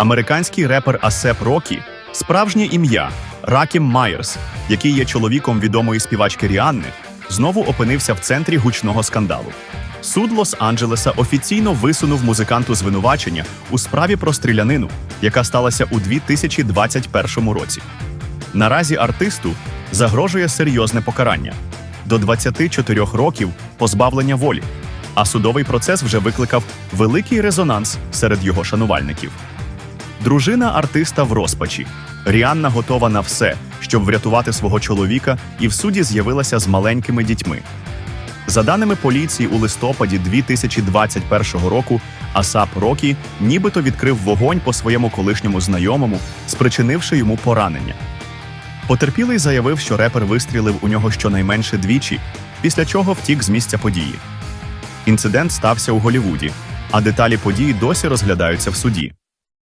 Американський репер Асеп Рокі справжнє ім'я Ракім Майерс, який є чоловіком відомої співачки Ріанни, знову опинився в центрі гучного скандалу. Суд Лос-Анджелеса офіційно висунув музиканту звинувачення у справі про стрілянину, яка сталася у 2021 році. Наразі артисту загрожує серйозне покарання до 24 років позбавлення волі. А судовий процес вже викликав великий резонанс серед його шанувальників. Дружина артиста в розпачі. Ріанна готова на все, щоб врятувати свого чоловіка, і в суді з'явилася з маленькими дітьми. За даними поліції, у листопаді 2021 року Асап Рокі нібито відкрив вогонь по своєму колишньому знайомому, спричинивши йому поранення. Потерпілий заявив, що репер вистрілив у нього щонайменше двічі, після чого втік з місця події. Інцидент стався у Голівуді, а деталі події досі розглядаються в суді.